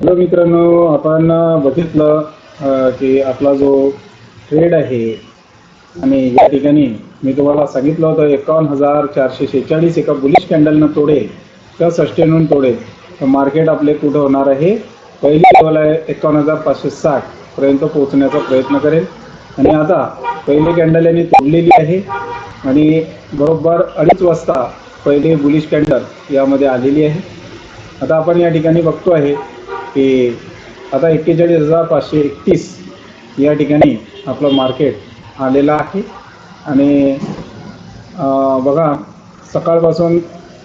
Hello मित्रांनो आपण बघितलं की आपला जो ट्रेड आहे आणि या ठिकाणी मी तुम्हाला सांगितलं होतं एकावन्न हजार चारशे शेहेचाळीस एका बुलिश कॅन्डलनं तोडे किंवा सस्टेनून तोडे तर मार्केट आपले कुठं होणार आहे? पहिली लेवल आहे एकावन्न हजार पाचशे साठ पर्यंत पोहोचण्याचा प्रयत्न करेल. आणि आता पहिली कॅन्डल यांनी तोडलेली आहे आणि बरोबर अडीच वाजता पहिली बुलिश कॅन्डल यामध्ये आलेली आहे. आता आपण या ठिकाणी बघतो आहे की आता एक्केचाळीस हजार पाचशे एकतीस या ठिकाणी आपलं मार्केट आलेलं आहे. आणि बघा सकाळपासून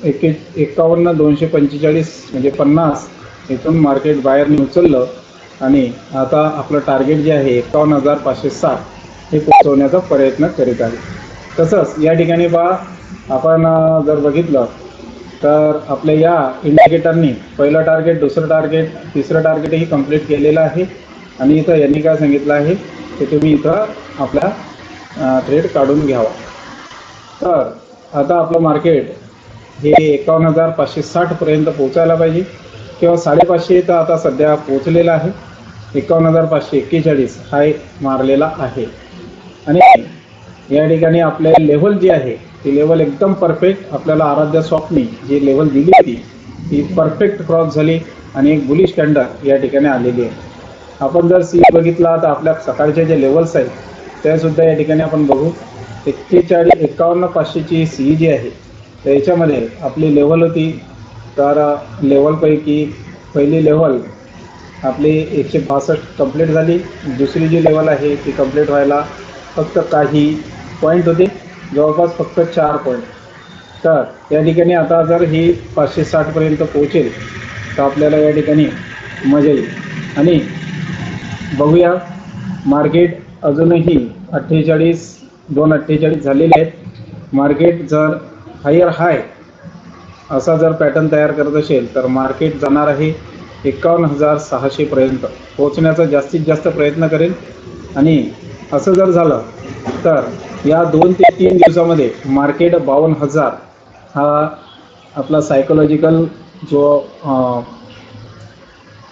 एके एकावन्न दोनशे पंचेचाळीस म्हणजे पन्नास इथून मार्केट बाहेरने उचललं आणि आता आपलं टार्गेट जे आहे एकावन्न हजार पाचशे साठ हे पोहोचवण्याचा प्रयत्न करीत आहे. तसंच या ठिकाणी बा आपण जर बघितलं तर आपल्या या इंडिकेटरनी पहिलं टार्गेट दुसरं टार्गेट तिसरं टार्गेटही कंप्लीट केलेलं आहे. आणि इथं यांनी काय सांगितलं आहे की तुम्ही इथं आपला ट्रेड काढून घ्यावा. तर आता आपलं मार्केट हे एकावन्न हजार पाचशे साठपर्यंत पोचायला पाहिजे. किंवा साडेपाचशे तर आता सध्या पोचलेलं आहे. एकावन्न हजार पाचशे एक्केचाळीस हा मारलेला आहे. आणि या ठिकाणी आपले लेवल जी आहे ती लेवल एकदम परफेक्ट आपल्याला आराध्य स्वप्नी जी लेवल दिली होती ती परफेक्ट क्रॉस झाली आणि एक बुलिश स्टँडर्ड या ठिकाणी आलेली आहे. आपण जर सी बघितला तर आपल्या सकाळच्या ज्या लेवल्स आहेत त्या सुद्धा या ठिकाणी आपण बघू. एक्केचाळीस एकावन्न पाचशेची सी जी आहे तर याच्यामध्ये आपली लेवल होती. तर लेवलपैकी पहिली लेवल आपली एकशे बासष्ट कंप्लीट झाली. दुसरी जी लेवल आहे ती कंप्लीट व्हायला फक्त काही पॉईंट होते. जवळपास फक्त चार पॉईंट तर या ठिकाणी आता जर ही पाचशे साठपर्यंत पोहोचेल तर आपल्याला या ठिकाणी मजा येईल. आणि बघूया मार्केट अजूनही अठ्ठेचाळीस दोन अठ्ठेचाळीस झालेले आहेत. मार्केट जर हायर हाय असा जर पॅटर्न तयार करत असेल तर मार्केट जाणार आहे एकावन्न हजार सहाशेपर्यंत पोहोचण्याचा जास्तीत जास्त प्रयत्न करेल. आणि असं जर झालं तर या दोन ते तीन दिवसामध्ये मार्केट बावन्न हजार हा आपला सायकोलॉजिकल जो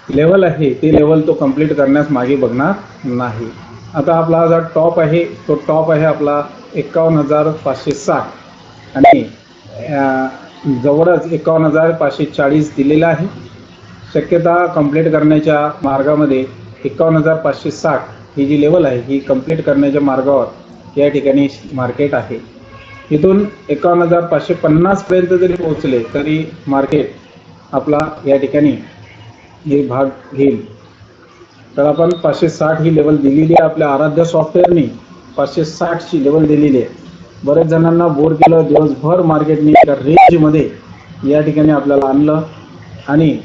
लेवल आहे ते लेवल तो कंप्लीट करण्यास मागे बघणार नाही. आता आपला जो टॉप आहे तो टॉप आहे आपला एकावन्न हजार पाचशे साठ. आणि जवळच एकावन्न हजार पाचशे चाळीस दिलेला आहे. शक्यता कंप्लीट करण्याच्या मार्गामध्ये एकावन्न हजार पाचशे साठ ही जी लेवल आहे ही कंप्लीट करण्याच्या मार्गावर या ठिकाणी मार्केट आहे. इथून एकावन्न हजार पाचशे पन्नासपर्यंत जरी पोहोचले तरी मार्केट आपला या ठिकाणी हे भाग घेईल. तर आपण पाचशे साठ ही लेवल दिलेली आहे आपल्या आराध्य सॉफ्टवेअरनी पाचशे साठची लेवल दिलेली आहे. बरेच जणांना बोर केलं दिवसभर मार्केटने एका रेंजमध्ये या ठिकाणी आपल्याला आणलं. आणि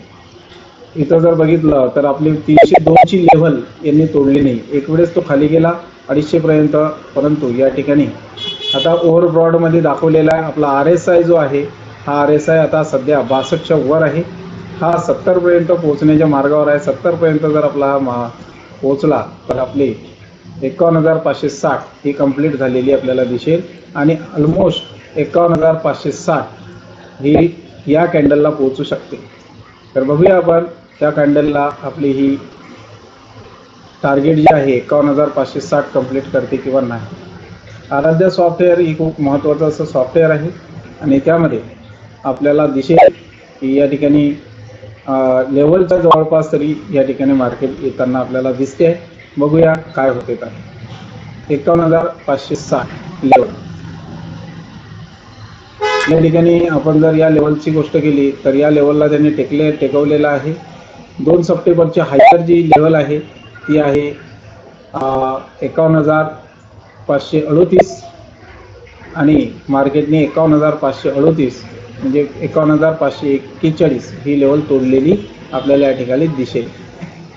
इथं जर बघितलं तर आपली तीनशे दोनची लेवल यांनी तोडली नाही. एक वेळेस तो खाली गेला अडीचशेपर्यंत परंतु या ठिकाणी आता ओव्हरब्रॉडमध्ये दाखवलेला आपला आर एस आय जो आहे हा आर एस आय आता सध्या बासष्टच्या वर आहे. हा सत्तरपर्यंत पोहोचण्याच्या मार्गावर आहे. सत्तरपर्यंत जर आपला मा पोहोचला तर आपली एकावन्न हजार पाचशे साठ ही कंप्लीट झालेली आपल्याला दिसेल. आणि ऑलमोस्ट एकावन्न हजार पाचशे साठ ही या कॅन्डलला पोहोचू शकते. तर बघूया आपण त्या कॅन्डलला आपली ही टार्गेट जी आहे एकावन्न हजार पाचशे साठ कंप्लीट करते किंवा नाही. आराध्य सॉफ्टवेअर ही खूप महत्त्वाचं असं सॉफ्टवेअर आहे. आणि त्यामध्ये आपल्याला दिसेल की या ठिकाणी लेवलच्या जवळपास तरी या ठिकाणी मार्केट येताना आपल्याला दिसते. बघूया काय होते तर. एकावन्न हजार पाचशे साठ लेवल या ठिकाणी आपण जर या लेवलची गोष्ट केली तर या लेवलला त्यांनी टेकले टेकवलेलं आहे. दोन सप्टेंबरची हायर जी लेवल आहे. ती आहे एकावन्न हजार पाचशे अडोतीस. आणि मार्केटने एकावन्न हजार पाचशे अडोतीस म्हणजे एकावन्न हजार पाचशे एक्केचाळीस ही लेवल तोडलेली आपल्याला या ठिकाणी दिसेल.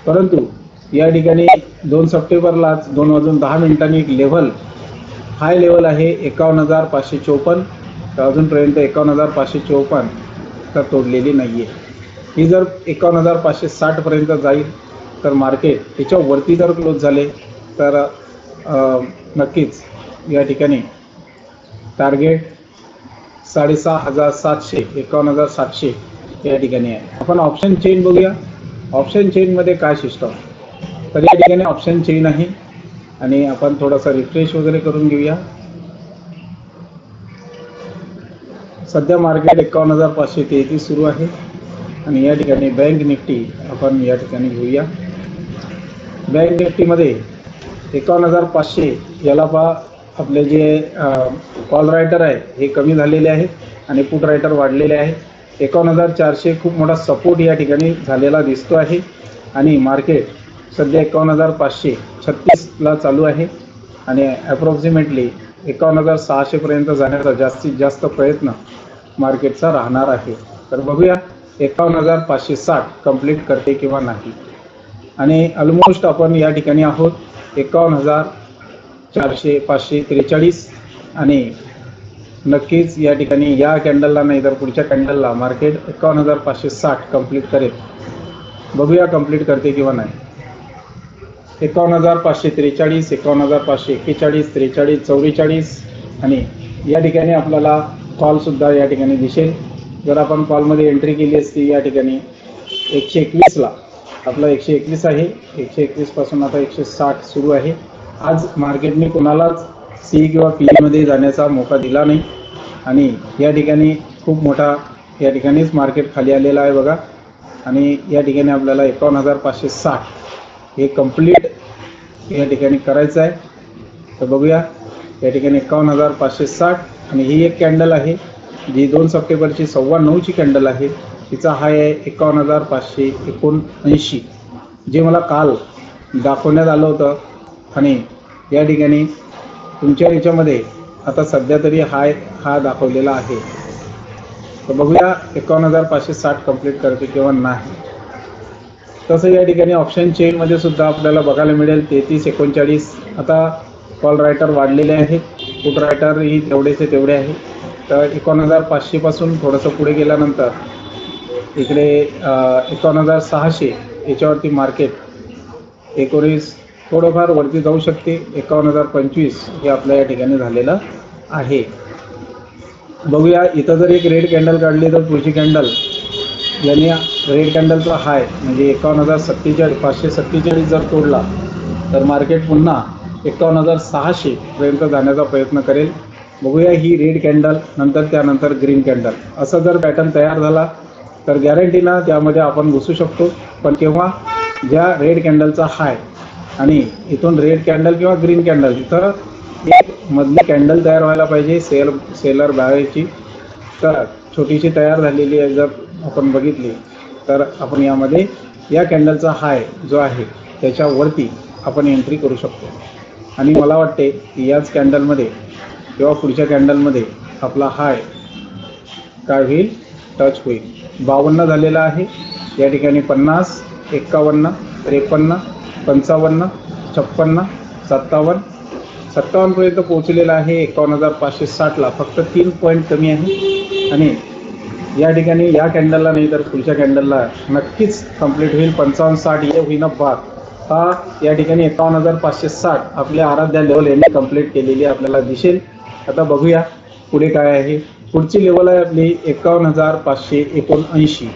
परंतु या ठिकाणी दोन सप्टेंबरलाच दोन वाजून दहा मिनिटांनी एक लेवल हाय लेवल आहे एकावन्न हजार पाचशे चोपन्न. तर अजूनपर्यंत एकावन्न हजार पाचशे चोपन्न तर तोडलेली नाही आहे ही जर एकावन्न हजार पाचशे साठपर्यंत जाईल तर मार्केट त्याच्यावरती जर क्लोज झाले तर नक्कीच या ठिकाणी टार्गेट साडेसहा हजार सातशे एकावन्न हजार सातशे या ठिकाणी आहे. आपण ऑप्शन चेन बघूया. ऑप्शन चेनमध्ये काय सिस्टम तर या ठिकाणी ऑप्शन चेन आहे. आणि आपण थोडासा रिफ्रेश वगैरे करून घेऊया. सध्या मार्केट एकावन्न हजार पाचशे तेहतीस सुरू आहे. आणि या ठिकाणी बँक निफ्टी आपण या ठिकाणी घेऊया. बँक निफ्टीमध्ये एकावन्न हजार पाचशे याला पहा आपले जे कॉल रायटर आहे हे कमी झालेले आहेत आणि पुट रायटर वाढलेले आहेत. एकावन्न हजार चारशे खूप मोठा सपोर्ट या ठिकाणी झालेला दिसतो आहे. आणि मार्केट सध्या एकावन्न हजार पाचशे छत्तीसला चालू आहे. आणि ॲप्रॉक्सिमेटली एकावन्न हजार सहाशेपर्यंत जाण्याचा जास्तीत जास्त प्रयत्न मार्केटचा राहणार आहे. तर बघूया एकावन्न हजार पाचशे साठ कंप्लीट करते किंवा नाही. आणि ऑलमोस्ट आपण या ठिकाणी आहोत. एकावन्न हजार चारशे पाचशे त्रेचाळीस आणि नक्कीच या ठिकाणी या कॅन्डलला नाही तर पुढच्या कॅन्डलला मार्केट एकावन्न हजार पाचशे साठ कंप्लीट करेल. बघूया कंप्लीट करते किंवा नाही. एकावन्न हजार पाचशे त्रेचाळीस एकावन्न हजार पाचशे एक्केचाळीस त्रेचाळीस चौवेचाळीस आणि या ठिकाणी आपल्याला कॉलसुद्धा या ठिकाणी दिसेल. जर आपण कॉलमध्ये एंट्री केली असती या ठिकाणी एकशे एकवीसला आपला एकशे एकवीस आहे. एकशे एकवीसपासून आता एकशे साठ सुरू आहे. आज मार्केटने कोणालाच सी किंवा पी मध्ये जाण्याचा मोका दिला नाही. आणि या ठिकाणी खूप मोठा या ठिकाणीच मार्केट खाली आलेला आहे बघा. आणि या ठिकाणी आपल्याला एकावन्न हजार पाचशे साठ हे कंप्लीट या ठिकाणी करायचं आहे. तर बघूया या ठिकाणी एकावन्न हजार पाचशे साठ. आणि ही एक कॅन्डल आहे जी दोन सप्टेंबरची सव्वा नऊची कॅन्डल आहे. तिचा हाय आहे एकावन्न हजार पाचशे एकोणऐंशी. जे मला काल दाखवण्यात आलं होतं आणि या ठिकाणी तुमच्या याच्यामध्ये आता सध्या तरी हाय हा दाखवलेला आहे. तर बघूया एकावन्न हजार पाचशे साठ कंप्लीट करते किंवा नाही. तसं या ठिकाणी ऑप्शन चेनमध्ये सुद्धा आपल्याला बघायला मिळेल तेहतीस एकोणचाळीस. आता कॉल रायटर वाढलेले आहेत पुट रायटरही तेवढेचे तेवढे आहे. तर एकोण हजार पाचशेपासून थोडंसं पुढे गेल्यानंतर इकडे एकावन्न हजार सहाशे याच्यावरती मार्केट एकोणीस थोडंफार वरती जाऊ शकते. एकावन्न हजार पंचवीस हे आपल्या या ठिकाणी झालेलं आहे. बघूया इथं जर एक रेड कॅन्डल काढली तर पुढची कॅन्डल यांनी रेड कॅन्डलचा हाय म्हणजे एकावन्न हजार सत्तेचाळीस पाचशे सत्तेचाळीस जर तोडला तर मार्केट पुन्हा एकावन्न हजार सहाशेपर्यंत जाण्याचा प्रयत्न करेल. बघूया ही रेड कॅन्डल नंतर त्यानंतर ग्रीन कॅन्डल असा जर पॅटर्न तयार झाला तर गॅरंटीनं त्यामध्ये आपण घुसू शकतो. पण केव्हा? ज्या रेड कॅन्डलचा हाय आणि इथून रेड कॅन्डल किंवा ग्रीन कॅन्डल इथं एक मधली कॅन्डल तयार व्हायला पाहिजे सेल सेलर बाहेरची. तर छोटीशी तयार झालेली आहे जर आपण बघितली तर आपण यामध्ये या कॅन्डलचा हाय जो आहे त्याच्यावरती आपण एंट्री करू शकतो. आणि मला वाटते की याच कॅन्डलमध्ये किंवा पुढच्या कॅन्डलमध्ये आपला हाय काय होईल? टच होईल. बावन्न झालेला आहे. या ठिकाणी पन्नास एक्कावन्न त्रेपन्न पंचावन्न छप्पन्न सत्तावन्न. सत्तावन्नपर्यंत पोहोचलेला आहे. एकावन्न हजार पाचशे साठला. फक्त तीन पॉईंट कमी आहे. आणि या ठिकाणी या कॅन्डलला नाही तर पुढच्या कॅन्डलला नक्कीच कंप्लीट होईल. पंचावन्न साठ ये होईना बाद. हा या ठिकाणी एकावन्न हजार पाचशे साठ आपल्या आराध्या लेवल यांनी कंप्लीट केलेली आपल्याला दिसेल. आता बघूया पुढे काय आहे. पुढची लेवल आहे आपली एकावन्न हजार पाचशे एकोणऐंशी.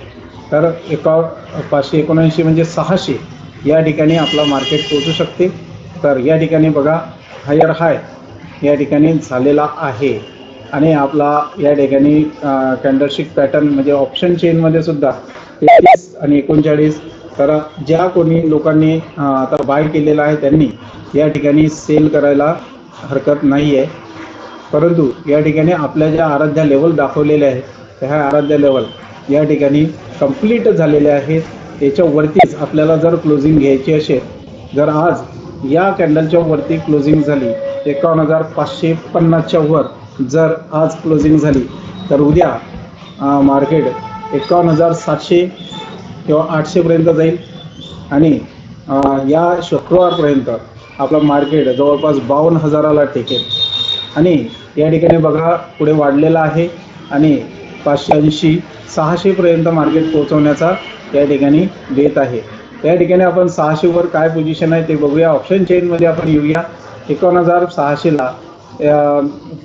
तर एकावन्न पाचशे एकोणऐंशी म्हणजे सहाशे या ठिकाणी आपला मार्केट पोहोचू शकते. तर या ठिकाणी बघा हायर हाय या ठिकाणी झालेला आहे. आणि आपला या ठिकाणी कॅन्डलशिक पॅटर्न म्हणजे ऑप्शन चेनमध्ये सुद्धा तेहतीस आणि एकोणचाळीस. तर ज्या कोणी लोकांनी आता बाय केलेला आहे त्यांनी या ठिकाणी सेल करायला हरकत नाही आहे परंतु या ठिकाणी आपल्या ज्या आराध्या लेवल दाखवलेल्या आहेत त्या ह्या आराध्या लेवल या ठिकाणी कंप्लीट झालेल्या आहेत. याच्यावरतीच आपल्याला जर क्लोजिंग घ्यायची असेल जर आज या कॅन्डलच्या वरती क्लोजिंग झाली एकावन्न हजार पाचशे पन्नासच्या वर जर आज क्लोजिंग झाली तर उद्या मार्केट एकावन्न हजार सातशे किंवा आठशेपर्यंत जाईल. आणि या शुक्रवारपर्यंत आपलं मार्केट जवळपास बावन्न हजाराला टेकेल. आणि या ठिकाणी बघा पुढे वाढलेला आहे आणि पाचशे ऐंशी सहाशेपर्यंत मार्केट पोहोचवण्याचा या ठिकाणी देत आहे. त्या ठिकाणी आपण सहाशेवर काय पोझिशन आहे ते बघूया. ऑप्शन चेनमध्ये आपण येऊया. एकावन्न हजार सहाशेला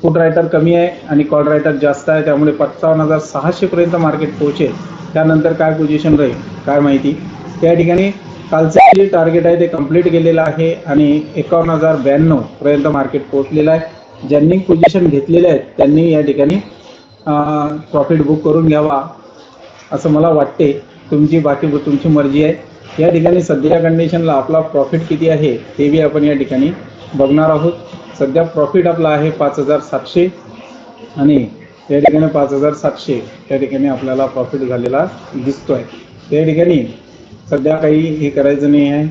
फूड रायटर कमी आहे आणि कॉल रायटर जास्त आहे. त्यामुळे पंचावन्न हजार सहाशेपर्यंत मार्केट पोहोचेल. त्यानंतर काय पोझिशन राहील? काय माहिती? त्या ठिकाणी कालचं जे टार्गेट आहे ते कंप्लीट केलेलं आहे आणि एकावन्न हजार ब्याण्णवपर्यंत मार्केट पोहोचलेलं आहे. ज्यांनी पोझिशन घेतलेले आहेत त्यांनी या ठिकाणी प्रॉफिट बुक करून घ्यावा असं मला वाटते. तुमची बाकी तुमची मर्जी आहे. या ठिकाणी सध्या कंडिशनला आपला प्रॉफिट किती आहे ते बी आपण या ठिकाणी बघणार आहोत. सध्या प्रॉफिट आपला आहे पाच हजार सातशे आणि या ठिकाणी पाच हजार सातशे. त्या ठिकाणी आपल्याला प्रॉफिट झालेला दिसतो आहे ठिकाणी सध्या काही हे करायचं नाही आहे.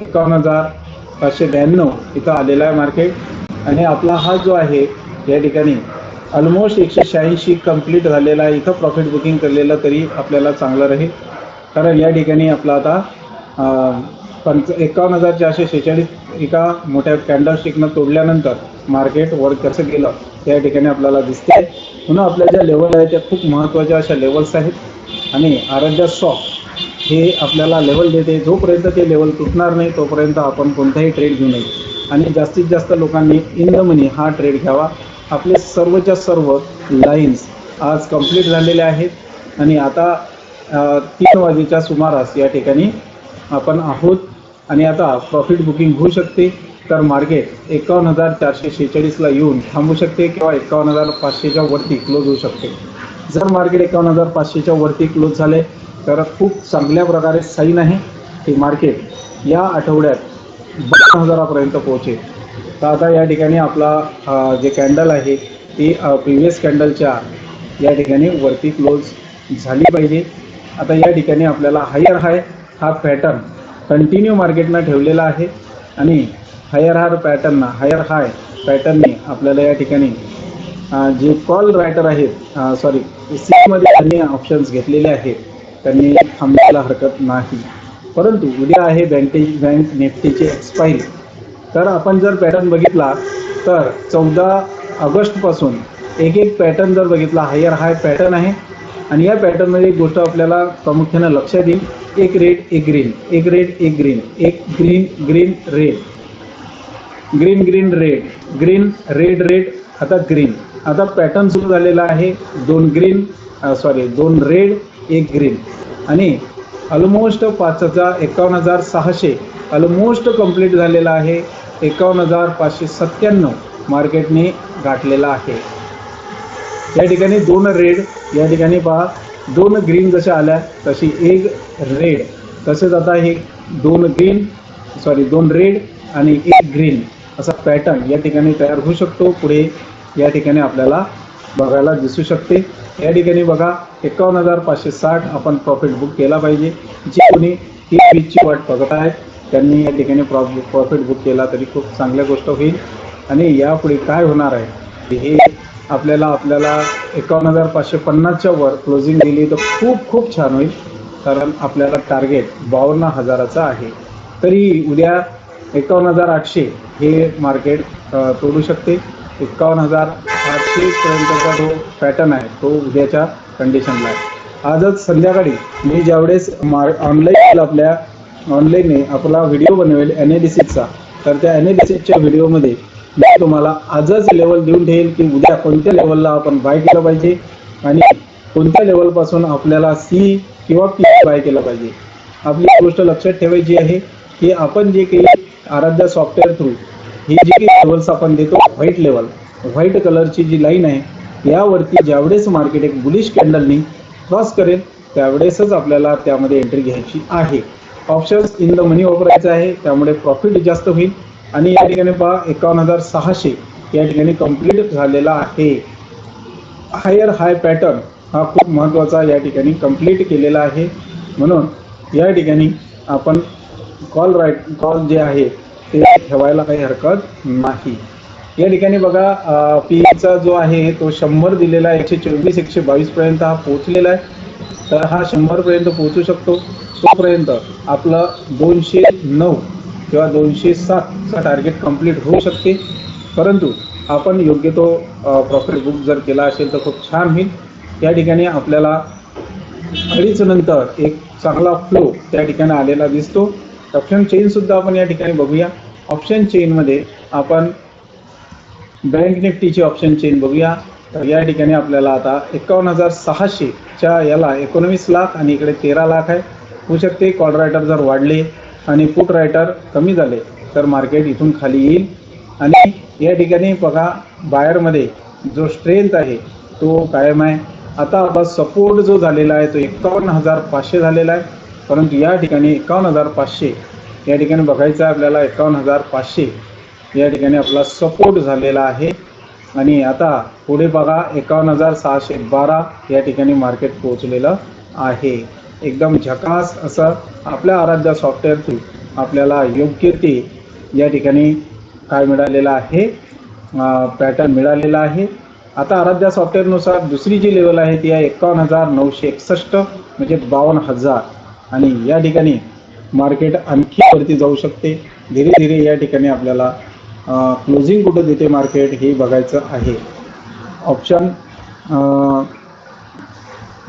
एकावन्न हजार पाचशे ब्याण्णव इथं आलेला आहे मार्केट आणि आपला हा जो आहे या ठिकाणी ऑलमोस्ट एकशे शहाऐंशी कंप्लीट झालेला आहे. इथं प्रॉफिट बुकिंग केलेलं तरी आपल्याला चांगलं राहील. कारण या ठिकाणी आपला आता पंच एकावन्न हजार चारशे शेहेचाळीस एका मोठ्या कॅन्डलस्टिकनं तोडल्यानंतर मार्केट वर कसं गेलं त्या ठिकाणी आपल्याला दिसते पुन्हा आपल्या ज्या लेवल आहेत त्या खूप महत्त्वाच्या अशा लेवल्स आहेत. आणि आराध्या स्टॉक हे आपल्याला लेवल देते. जोपर्यंत ते लेवल तुटणार नाही तोपर्यंत आपण कोणताही ट्रेड घेऊ नये. आणि जास्तीत जास्त लोकांनी इन द मनी हा ट्रेड घ्यावा. आपले सर्वच्या सर्व लाईन्स आज कंप्लीट झालेले आहेत. आणि आता तीन वाजेच्या सुमारास या ठिकाणी आपण आहोत आणि आता प्रॉफिट बुकिंग होऊ शकते तर मार्केट एकावन्न हजार चारशे शेहेचाळीसला येऊन थांबू शकते किंवा एकावन्न हजार पाचशेच्या वरती क्लोज होऊ शकते. जर मार्केट एकावन्न हजार पाचशेच्या वरती क्लोज झाले तर खूप चांगल्या प्रकारे साईन आहे की मार्केट या आठवड्यात बारा हजारापर्यंत पोहोचेल. तर आता या ठिकाणी आपला जे कॅन्डल आहे ती प्रिव्हियस कॅन्डलच्या या ठिकाणी वरती क्लोज झाली पाहिजे. आता या ठिकाणी आपल्याला हायर हाय हा पॅटर्न कंटिन्यू मार्केटनं ठेवलेला आहे. आणि हायर हार पॅटर्न हायर हाय पॅटर्नने आपल्याला या ठिकाणी जे कॉल रायटर आहेत सॉरी सीमध्ये त्यांनी ऑप्शन्स घेतलेले आहेत. त्यांनी थांबायला हरकत नाही. परंतु उद्या आहे बँकेज बँक निफ्टीची एक्सपायरी तर आपण जर पॅटर्न बघितला तर चौदा ऑगस्टपासून एक एक पॅटर्न जर बघितला हायर हाय पॅटर्न आहे. आणि या पॅटर्नमध्ये एक गोष्ट आपल्याला प्रामुख्यानं लक्षात येईल. एक रेड एक ग्रीन एक रेड एक ग्रीन एक green green red green green red green red red आता ग्रीन आता पॅटर्न सुरू झालेला आहे. दोन ग्रीन सॉरी दोन रेड एक ग्रीन आणि ऑलमोस्ट पाच हजार एकावन्न हजार सहाशे ऑलमोस्ट कंप्लीट झालेला आहे. एकावन्न हजार पाचशे सत्त्याण्णव मार्केटने गाठलेला आहे. या ठिकाणी दोन रेड या ठिकाणी पहा दोन ग्रीन जशा आल्या तशी एक रेड तसेच आता हे दोन ग्रीन सॉरी दोन रेड आणि एक ग्रीन असा पॅटर्न या ठिकाणी तयार होऊ शकतो. पुढे या ठिकाणी आपल्याला बघायला दिसू शकते. या ठिकाणी बघा एकावन्न हजार पाचशे साठ आपण प्रॉफिट बुक केला पाहिजे. जे कोणी ही वीजची वाट बघत आहेत त्यांनी या ठिकाणी प्रॉफिट प्रॉफिट बुक केला तरी खूप चांगल्या गोष्ट होईल. आणि यापुढे काय होणार आहे हे आपल्याला आपल्याला एकावन्न हजार पाचशे पन्नासच्या वर क्लोजिंग दिली तर खूप खूप छान होईल. कारण आपल्याला टार्गेट बावन्न हजाराचं आहे. तरी उद्या एकावन्न हजार आठशे हे मार्केट तोडू शकते. एकावन्न हजार आठशेपर्यंतचा जो पॅटर्न आहे तो उद्याच्या कंडिशनला आहे. आजच संध्याकाळी मी ज्यावेळेस मार ऑनलाईन आपल्या ऑनलाईनने आपला व्हिडिओ बनवेल एनालिसिसचा तर त्या एनालिसिसच्या व्हिडिओमध्ये मी तुम्हाला आजच लेवल देऊन ठेवेल की उद्या कोणत्या लेवलला आपण बाय केलं पाहिजे आणि कोणत्या लेवलपासून आपल्याला सी किंवा पी बाय केलं पाहिजे. आपली गोष्ट लक्षात ठेवायची आहे की आपण जे काही आराध्या सॉफ्टवेअर थ्रू ही जे काही लेवल्स आपण देतो व्हाईट लेवल व्हाईट कलरची जी लाईन आहे यावरती ज्यावेळेस मार्केट एक बुलिश कॅन्डलनी क्रॉस करेल त्यावेळेसच आपल्याला त्यामध्ये एंट्री घ्यायची आहे. ऑप्शन्स इन द मनी वापरायचं आहे त्यामुळे प्रॉफिट जास्त होईल. आणि या ठिकाणी पहा एकावन्न हजार सहाशे या ठिकाणी कंप्लीट झालेला आहे. हायर हाय पॅटर्न हा खूप महत्त्वाचा या ठिकाणी कंप्लीट केलेला आहे. म्हणून या ठिकाणी आपण कॉल राईट कॉल जे आहे ते ठेवायला काही हरकत नाही. या ठिकाणी बघा पीचा जो आहे तो शंभर दिलेला आहे एकशे चोवीस एकशे बावीस पर्यंत हा पोहोचलेला आहे. तर हा शंभरपर्यंत पोहोचू शकतो. तोपर्यंत आपलं दोनशे नऊ किंवा दोनशे सातचा टार्गेट कंप्लीट होऊ शकते. परंतु आपण योग्य तो प्रॉफिट बुक जर केला असेल तर खूप छान होईल. या ठिकाणी आपल्याला अडीच नंतर एक चांगला फ्लो त्या ठिकाणी आलेला दिसतो. ऑप्शन चेनसुद्धा आपण या ठिकाणी बघूया. ऑप्शन चेनमध्ये आपण बँक निफ्टीची ऑप्शन चेन बघूया. तर या ठिकाणी आपल्याला आता एकावन्न हजार सहाशेच्या याला एकोणवीस लाख आणि इकडे तेरा लाख आहे. होऊ शकते कॉल रायटर जर वाढले आणि फूट रायटर कमी झाले तर मार्केट इथून खाली येईल. आणि या ठिकाणी बघा बायरमध्ये जो स्ट्रेंथ आहे तो कायम आहे. आता आता सपोर्ट जो झालेला आहे तो एकावन्न हजार पाचशे झालेला आहे. परंतु या ठिकाणी एकावन्न हजार पाचशे या ठिकाणी बघायचं आहे आपल्याला एकावन्न हजार पाचशे या ठिकाणी आपला सपोर्ट झालेला आहे. आणि आता पुढे बघा एकावन्न हजार सहाशे बारा या ठिकाणी मार्केट पोहोचलेलं आहे. एकदम झकास असं आपल्या आराध्या सॉफ्टवेअर थ्रू आपल्याला योग्य ते या ठिकाणी काय मिळालेलं आहे? पॅटर्न मिळालेला आहे. आता आराध्या सॉफ्टवेअरनुसार दुसरी जी लेवल आहे ती आहे एकावन्न हजार नऊशे एकसष्ट म्हणजे बावन्न हजार. आणि या ठिकाणी मार्केट आणखी वरती जाऊ शकते. धीरे धीरे या ठिकाणी आपल्याला क्लोजिंग कुठं देते मार्केट हे बघायचं आहे. ऑप्शन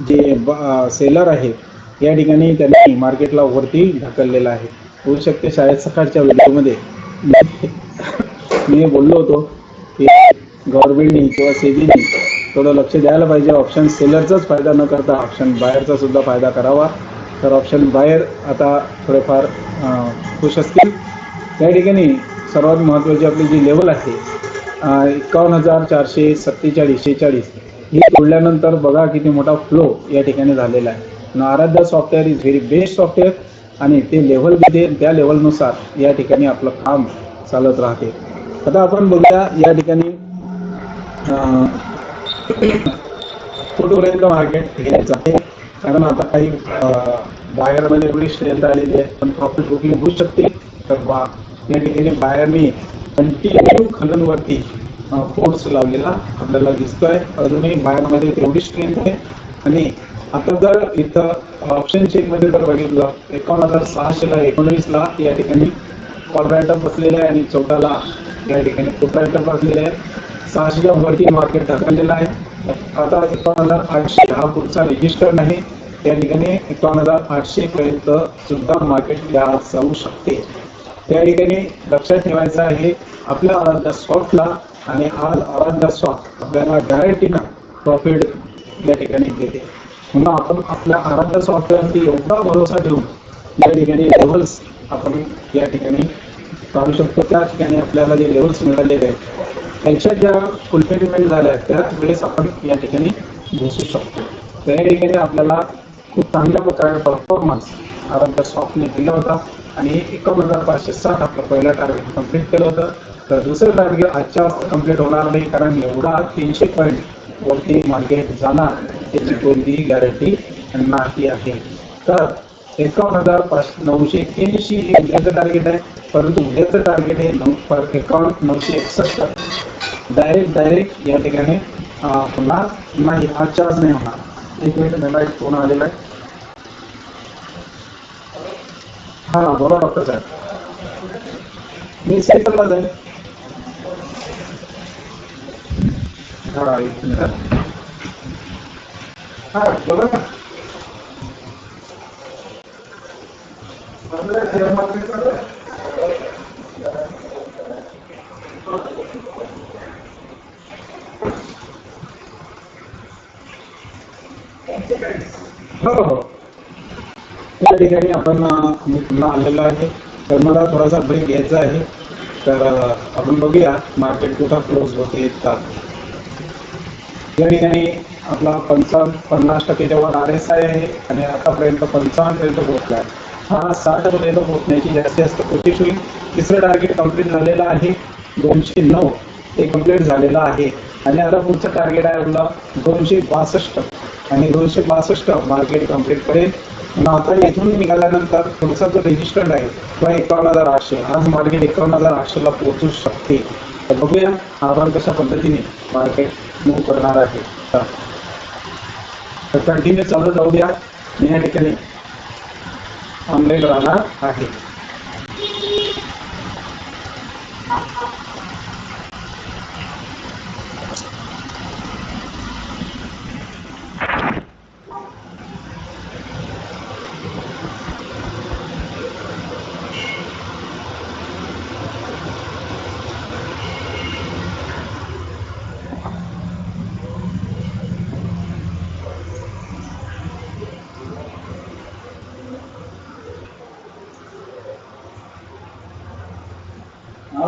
जे सेलर आहेत या ठिकाणी त्यांनी मार्केटला वरती ढकललेलं आहे. होऊ शकते शाळेत सकाळच्या व्हिडिओमध्ये मी बोललो होतो की गव्हर्नमेंटनी किंवा सेबीनी थोडं लक्ष द्यायला पाहिजे. ऑप्शन सेलरचाच फायदा न करता ऑप्शन बाहेरचा सुद्धा फायदा करावा. तर ऑप्शन बाहेर आता थोडेफार खुश असतील. त्या ठिकाणी सर्वात महत्त्वाची आपली जी लेवल आहे एकावन्न हजार चारशे सत्तेचाळीस शेहेचाळीस ही तोडल्यानंतर बघा किती मोठा फ्लो या ठिकाणी झालेला आहे. आणि software is very best software आणि ते लेवल घेते त्या लेवलनुसार या ठिकाणी आपलं काम चालत राहते. आता आपण बघूया या ठिकाणी कुठपर्यंत मार्केट घ्यायचं आहे? कारण आता काही बाहेरमध्ये एवढी स्ट्रेंथ आलेली आहे पण प्रॉफिट बुकिंग होऊ शकते? तर बा या ठिकाणी बाहेरनी कंटिन्यू खननवरती फोर्स लावलेला आपल्याला दिसतोय. अजूनही बाहेरमध्ये तेवढी स्ट्रेंथ आहे. आणि आता जर इथं ऑप्शन चेकमध्ये जर बघितलं एकावन्न हजार सहाशेला एकोणवीसला या ठिकाणी कॉल रायटर बसलेला आहे आणि चौदाला या ठिकाणी फुट बसलेले आहे. सहाशेच्या वरती मार्केट ढकललेलं आहे. आता एकावन्न हजार आठशे हा पुढचा रजिस्टर आहे त्या ठिकाणी एकावन्न हजार आठशे पर्यंत सुद्धा मार्केट या जाऊ शकते. त्या ठिकाणी लक्षात ठेवायचं आहे आपल्या आराध्या सॉफ्टला आणि आज आराध्या सॉफ्ट आपल्याला गॅरंटीनं प्रॉफिट या ठिकाणी देते. म्हणून आपण आपल्या आराध्या सॉफ्टवेअरवरती एवढा भरोसा ठेवून या ठिकाणी लेवल्स आपण या ठिकाणी काढू शकतो. त्या ठिकाणी आपल्याला जे लेवल्स मिळालेले आहेत त्यांच्या ज्या फुलफिलमेंट झाल्या त्याच वेळेस आपण या ठिकाणी घुसू शकतो. त्या ठिकाणी आपल्याला खूप चांगल्या प्रकारे परफॉर्मन्स आराध्या सॉफ्टने दिला होता आणि एकावन्न हजार पाचशे साठ आपलं पहिलं टार्गेट कंप्लीट केलं होतं. तर दुसरं टार्गेट आजच्या कंप्लीट कंप्लीट होणार नाही कारण एवढा तीनशे पॉईंट वरती मार्केट जाणार याची कोणतीही गॅरंटी नाही आहे तर एकावन्न हज़ार पाच नऊशे एक्क्याऐंशी हे उद्याचं टार्गेट आहे परंतु उद्याचं टार्गेट हे नऊ एकावन्न नऊशे एकसष्ट डायरेक्ट डायरेक्ट या ठिकाणी पुन्हा नाही आजच्या आज नाही होणार एक मिनिट मला एक फ़ोन आलेला आहे हा। बोला डॉक्टर साहेब। मी सेंटरला जाईल एक मिनिट हा हो हो. त्या ठिकाणी आपण मी पुन्हा आलेलो आहे. तर मला थोडासा ब्रेक घ्यायचा आहे. तर आपण बघूया मार्केट कुठं क्लोज होते का या ठिकाणी आपला पंचावन्न पन्नास टक्केच्या वर आर एस आय आहे आणि आतापर्यंत पंचावन्न पर्यंत पोहोचला आहे हा साठ पर्यंत पोहोचण्याची जास्तीत जास्त कोशिश होईल. तिसरं टार्गेट कंप्लीट झालेलं आहे. दोनशे नऊ ते कंप्लीट झालेलं आहे. आणि आता पुढचं टार्गेट आहे आपलं दोनशे बासष्ट. आणि दोनशे बासष्ट मार्केट कंप्लीट करेल. आता इथून निघाल्यानंतर पुढचा जो रजिस्टर्ड आहे किंवा एकावन्न हजार आठशे. आज मार्केट एकावन्न हजार आठशेला पोहोचू शकते. तर बघूया आपण कशा पद्धतीने मार्केट मूव करणार आहे. तर कंटिन्यू चालू जाऊ द्या. मी या ठिकाणी ऑनलाईन राहणार आहे.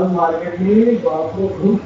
आज मार्केट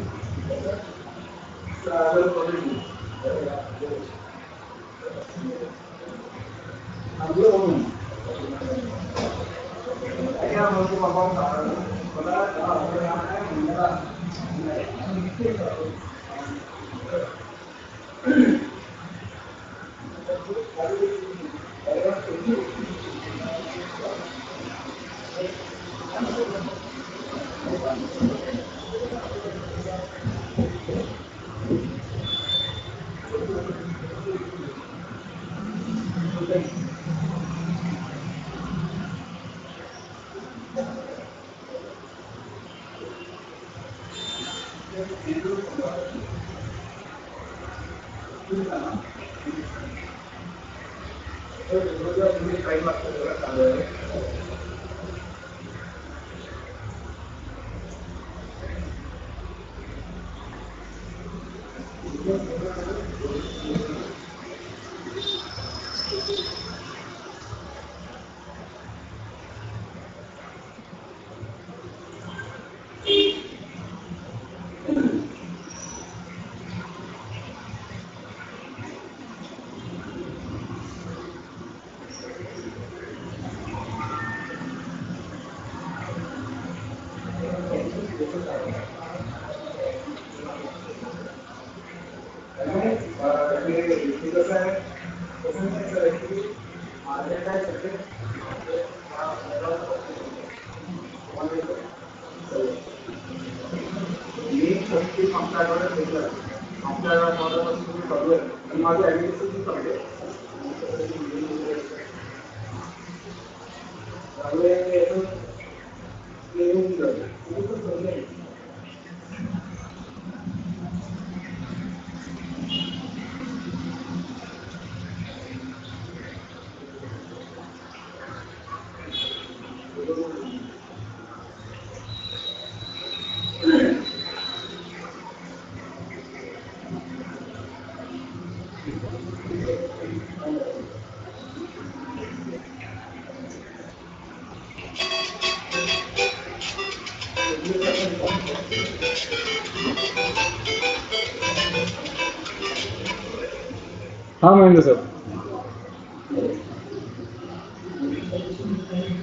हा महेंद्र सर.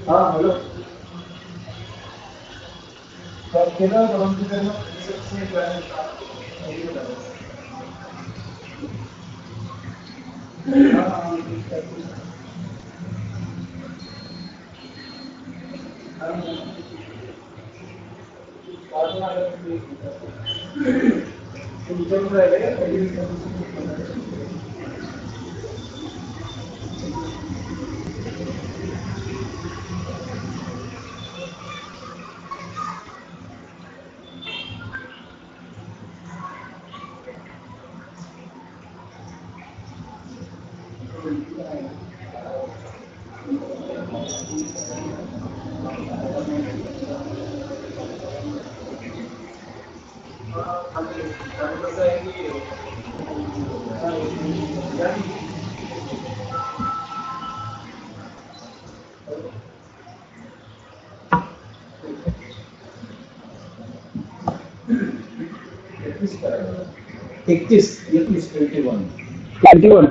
हॅलो तुमच्या सर केना परंतु केना सबसे पहले एकतीस एकवीस ट्वेंटी वन ट्वेंटी वन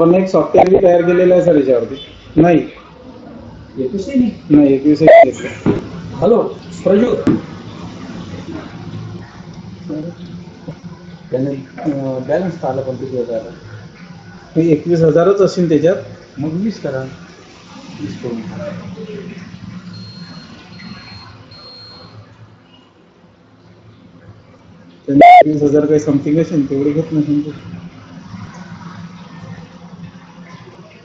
आपण एक सॉफ्टवेअर बी तयार केलेलं आहे सर याच्यावरती. नाही. नाही एकवीस घेतलं हॅलो प्रजू त्याने बॅलन्स आला पण किती होता आता हे एकवीस हजारच असेल त्याच्यात. मग वीस करा. वीस करून त्यांनी एकवीस हजार काही समथिंग असेल तेवढे घेत नसेल